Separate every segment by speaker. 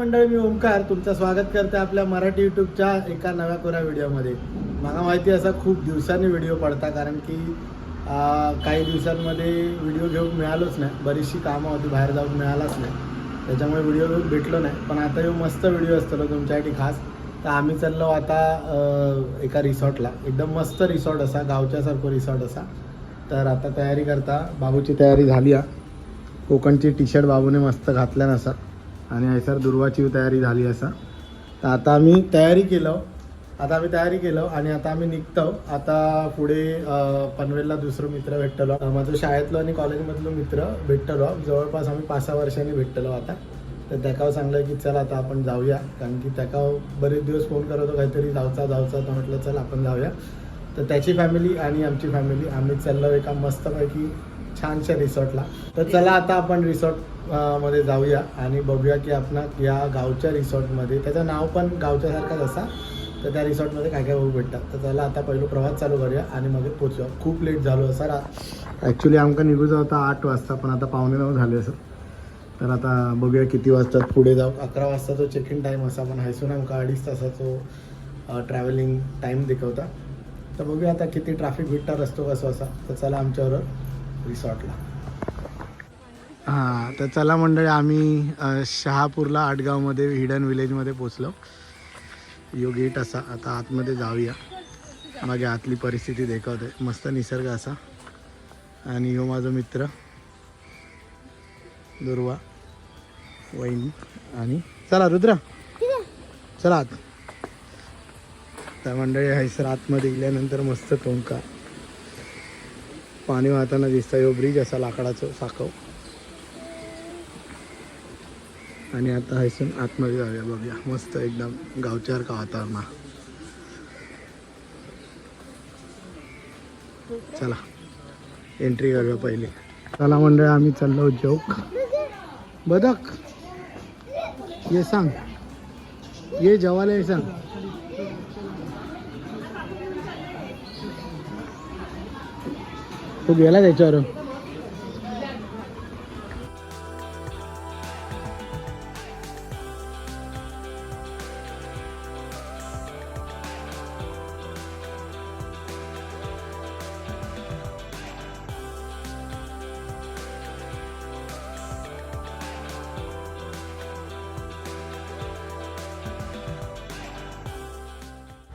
Speaker 1: मंडळी मी ओमकार तुमचं स्वागत करते आपल्या मराठी यूट्यूबच्या एका नव्या कोऱ्या व्हिडिओमध्ये. मला माहिती असा खूप दिवसांनी व्हिडिओ पडता कारण की काही दिवसांमध्ये व्हिडिओ घेऊन मिळालोच नाही. बरीचशी कामं होती बाहेर जाऊन मिळालाच नाही. त्याच्यामुळे व्हिडिओ घेऊन भेटलो नाही. पण आता येऊ मस्त व्हिडिओ असतो तुमच्यासाठी खास. तर आम्ही चाललो आता एका रिसॉर्टला. एकदम मस्त रिसॉर्ट असा गावच्यासारखं रिसॉर्ट असा. तर आता तयारी करता बाबूची तयारी झाली आहे. कोकणची टी शर्ट बाबूने मस्त घातल्या नसा आणि हैसर दुर्वाची तयारी झाली असा. तर आता आम्ही तयारी केलं. आता आम्ही तयारी केलं आणि आता आम्ही निघतो. आता पुढे पनवेलला दुसरं मित्र भेटलो. माझं शाळेतलं आणि कॉलेजमधलं मित्र भेटलो. जवळपास आम्ही पाच सहा वर्षांनी भेटलो आता. तर त्याकाव सांगलं की चल आता आपण जाऊया. कारण की त्याकाव बरेच दिवस फोन करत होतो काहीतरी जाऊचा जाऊचा. तर म्हटलं चल आपण जाऊया. तर त्याची फॅमिली आणि आमची फॅमिली आम्ही चाललो एका मस्तपैकी छानशा रिसॉर्टला. तर चला आता आपण रिसॉर्टमध्ये जाऊया आणि बघूया की आपण या गावच्या रिसॉर्टमध्ये त्याचं नाव पण गावच्यासारखाच असा तर त्या रिसॉर्टमध्ये काय काय बघू भेटतात. तर चला आता पहिलं प्रवास चालू करूया आणि मग पोचूया खूप लेट झालो असा रा ॲक्च्युली आमका निघूचा होता आठ वाजता पण आता पावणे नऊ झाले असं. तर आता बघूया किती वाजतात पुढे जाऊ. अकरा वाजता तो चेक इन टाईम असा पण हायसून आमका अडीच तासाचो ट्रॅव्हलिंग टाईम दिखवता. तर बघूया आता किती ट्रॅफिक भेटता रस्तो कसा असा. तर चला आमच्याबरोबर रिसॉर्टला हां तर चला मंडळी आम्ही शहापूरला आटगावमध्ये हिडन विलेजमध्ये पोचलो. यो गेट असा आता आतमध्ये जाऊया. मागे आतली परिस्थिती देखवते. मस्त निसर्ग असा. आणि ह्यो माझा मित्र दुर्वा वहिनी आणि चला रुद्र. चला आत. त्या मंडळी हैसर आतमध्ये गेल्यानंतर मस्त टोंका. पाणी वाहताना दिसतं हो ब्रिज असा लाकडाचं साखव. आणि आता हैसून आतमध्ये जाऊया बघूया. मस्त एकदम गावच्यासारखं वातावरण. चला एंट्री करूया पहिले. चला मंडळ आम्ही चाललो जोक बदक ये सांग. ये जेवायला ये सांग. तो गेला त्याच्यावर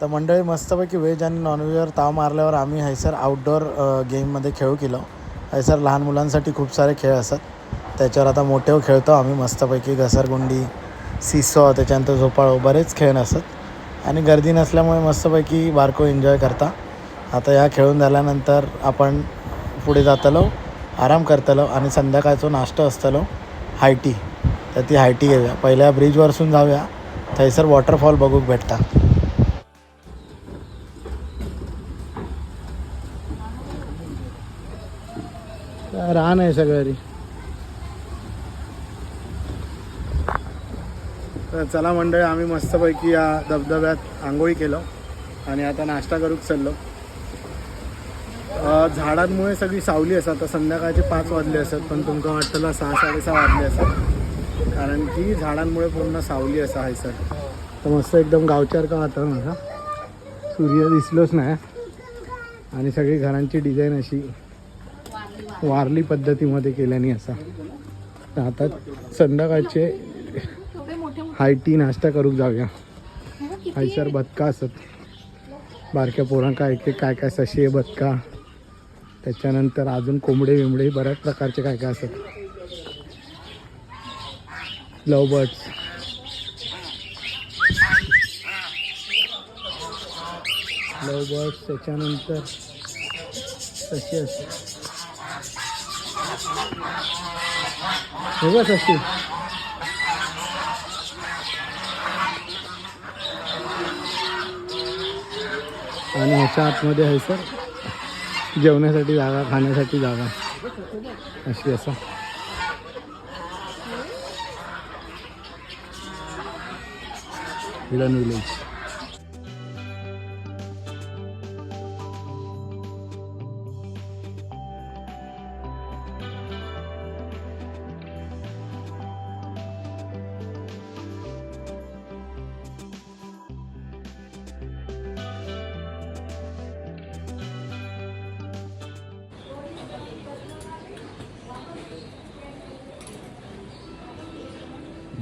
Speaker 1: तर मंडळी मस्तपैकी व्हेज आणि नॉनव्हेजवर ताव मारल्यावर आम्ही हैसर आउटडोअर गेममध्ये खेळू केलो. हैसर लहान मुलांसाठी खूप सारे खेळ असतात. त्याच्यावर आता मोठे खेळतो आम्ही मस्तपैकी. घसरगुंडी सिसो त्याच्यानंतर झोपाळो बरेच खेळ असतात. आणि गर्दी नसल्यामुळे मस्तपैकी बारको एन्जॉय करता. आता ह्या खेळून झाल्यानंतर आपण पुढे जातलो आराम करतलो आणि संध्याकाळचो नाश्तो असतलो हायटी. तर ती हायटी घेऊया. पहिल्या ब्रिजवरसून जाऊया. थंयसर वॉटरफॉल बघूक भेटता. रान आहे सगळं तर चला मंडळी आम्ही मस्तपैकी या धबधब्यात आंघोळी केलो आणि आता नाश्ता करूक चाललो. झाडांमुळे सगळी सावली असतात. आता संध्याकाळचे पाच वाजले असतात पण तुमका वाटतं सहा साडेसहा वाजले असतात. कारण की झाडांमुळे पूर्ण सावली असा आहे सर. तर मस्त एकदम गावच्यासारखं वातावरण असा सूर्य दिसलोच नाही. आणि सगळी घरांची डिझाईन अशी वारली पद्धतीमध्ये केल्याने असा. आता संध्याकाळचे हायटी नाश्ता करूक जाऊया. हायसर बदका असत. बारक्या पोरांका एक एक काय काय सशी आहे बदका त्याच्यानंतर अजून कोंबडे बिंबडे बऱ्याच प्रकारचे काय काय असत लव बर्ड्स. लव बर्ड्स त्याच्यानंतर सशी असतात. बघ असते आणि ह्याच्या आतमध्ये आहे सर जेवण्यासाठी जागा खाण्यासाठी जागा. अशी असा. हिडन विलेज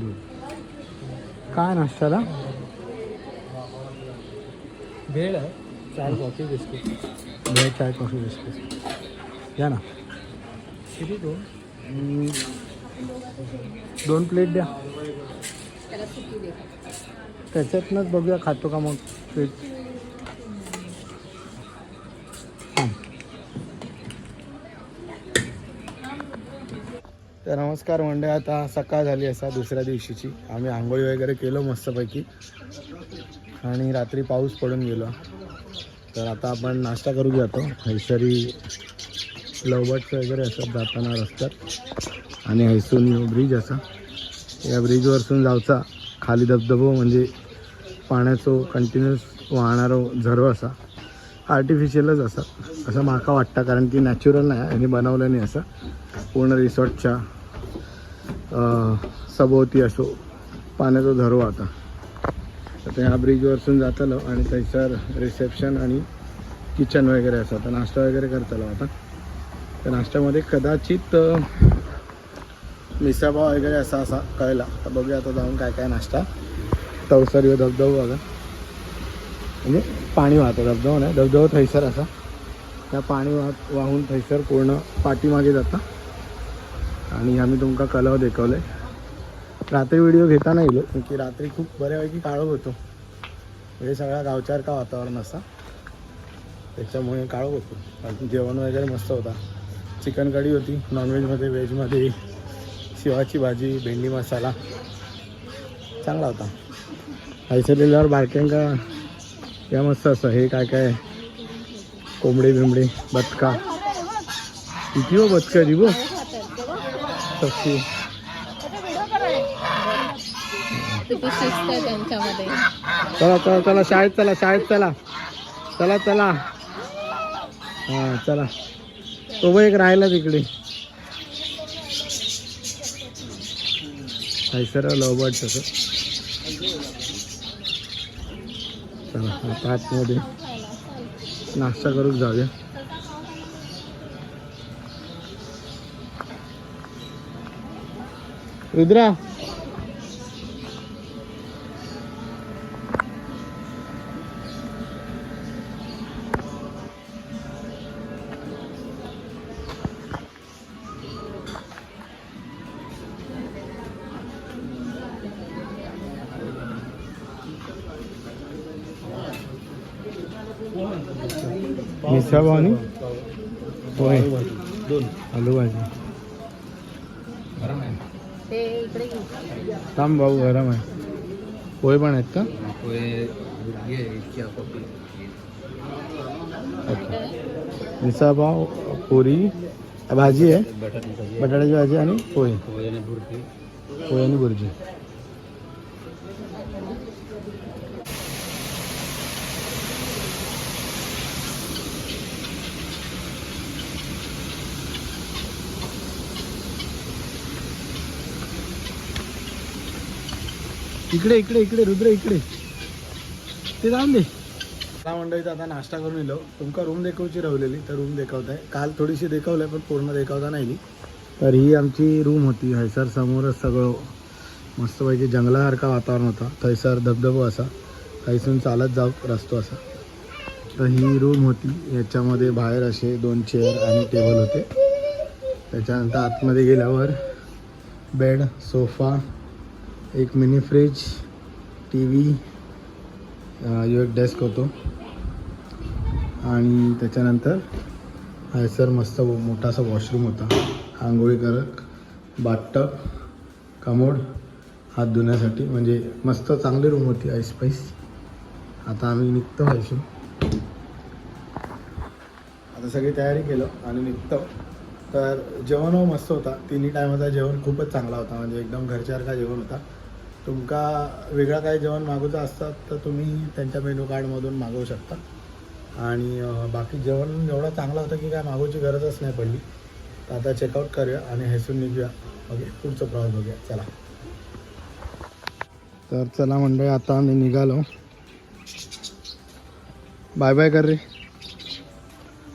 Speaker 1: दूध काय नाश्त्याला?
Speaker 2: भेळ आहे. चाय कॉफी बिस्किट.
Speaker 1: भेळ चाय कॉफी बिस्किट. या ना.
Speaker 2: किती दोन?
Speaker 1: दोन प्लेट द्या. त्याच्यातनंच बघूया खातो का मग. प्लेट तर नमस्कार मंडळी आता सकाळ झाली असा दुसऱ्या दिवशीची. आम्ही आंघोळी वगैरे केलो मस्तपैकी. आणि रात्री पाऊस पडून गेलो. तर आता आपण नाश्ता करू जातो हैसरी लवबट्स वगैरे असतात जाताना रस्त्यात. आणि हैसून ब्रिज असा. या ब्रिजवरसून जावचा खाली धबधबो म्हणजे पाण्याचो कंटिन्युअस वाहणारो झरो असा. आर्टिफिशियलच असा. असं माका वाटतं कारण की नॅचरल नाही आणि बनवलं नाही असं. पूर्ण रिसॉर्टच्या सभोवती असो पाण्याचा धरो आता. तर ह्या ब्रिजवरसून जातलो आणि थंयसर रिसेप्शन आणि किचन वगैरे असं आता नाश्ता वगैरे करतलो आता. त्या नाश्त्यामध्ये कदाचित अं, वगैरे असा असा कळला. तर बघूया आता जाऊन काय काय नाश्ता. तवसर यो धबधबो बघा. म्हणजे पाणी वाहतं धबधबा नाही धबधबा थैसर असा. त्या पाणी वाहत वाहून थैसर पूर्ण पाठीमागे जाता. आणि आम्ही तुमका कलव देखवलं रात्री व्हिडिओ घेता नाही येलो की रात्री खूप बऱ्यापैकी काळोख होतो. म्हणजे सगळा गावच्यासारखा वातावरण असा. त्याच्यामुळे काळोख होतो. आणि जेवण वगैरे मस्त होता. चिकन कढी होती नॉनव्हेजमध्ये व्हेजमध्ये शिवाची भाजी भेंडी मसाला. चांगला होता. पैसे दिल्यावर बारक्यांका या मस्त असं. हे काय काय? कोंबडी बिंबडी बदका किती हो बदका जी बो सस्ती
Speaker 3: किती शिस्त आहे त्यांच्यामध्ये.
Speaker 1: चला चला चला शाळेत चला शाळेत चला. चला चला. हां चला. तो एक राहिला तिकडे. हैसर लवबर्ड तसं. चला आता आतमध्ये नाश्ता करूच जाऊया. रुद्रा मिसळ पाव आणि पोहे
Speaker 2: दोन
Speaker 1: आलू भाजी
Speaker 3: ते इकडे
Speaker 1: थांब भाऊ गरम आहे. पोहे पण आहेत का? ओके. मिसळ पाव पुरी भाजी आहे. बटाट्याची भाजी आणि पोहे. पोहे आणि बुर्जी. इकडे इकडे इकडे रुद्र इकडे. ते जाऊन दे. मला मंडळीचा आता नाश्ता करून येलो तुमका रूम देखावची राहिलेली तर रूम देखवताय काल थोडीशी देखावलं पण पूर्ण देखावता नाही तर ही आमची रूम होती हैसर समोरच सगळं मस्तपैकी जंगलासारखा वातावरण होता. थैसर धबधबो असा. थैसून चालत जाऊ रस्तो असा. तर ही रूम होती. याच्यामध्ये बाहेर असे दोन चेअर आणि टेबल होते. त्याच्यानंतर आतमध्ये गेल्यावर बेड सोफा एक मिनी फ्रीज टी व्ही यो एक डेस्क होतो. आणि त्याच्यानंतर हायसर मस्त मोठासा वॉशरूम होता. आंघोळी करक बाथटब कमोड हात धुण्यासाठी. म्हणजे मस्त चांगली रूम होती आईस पाईस आता आम्ही निघतो व्हायचो आता सगळी तयारी केलं आणि निघतो. तर जेवण हो मस्त होता. तिन्ही टायमाचा जेवण खूपच चांगला होता. म्हणजे एकदम घरच्यासारखा जेवण होता. तुमका वेगळं काही जेवण मागवचं असतात तर तुम्ही त्यांच्या मेनू कार्डमधून मागवू शकता. आणि बाकी जेवण एवढं चांगलं होतं की काय मागवायची गरजच नाही पडली. तर आता चेकआउट करूया आणि हेसून निघूया. ओके पुढचं प्रवास बघूया. चला. तर चला मंडळी आता आम्ही निघालो. बाय बाय कर रे.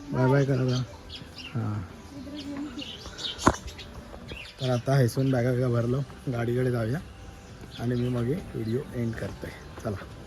Speaker 1: बाय बाय कर हां. तर आता हेसून बॅगा बिगा भरलो. गाडीकडे जाऊया. आणि मी मागे व्हिडिओ एंड करते चला.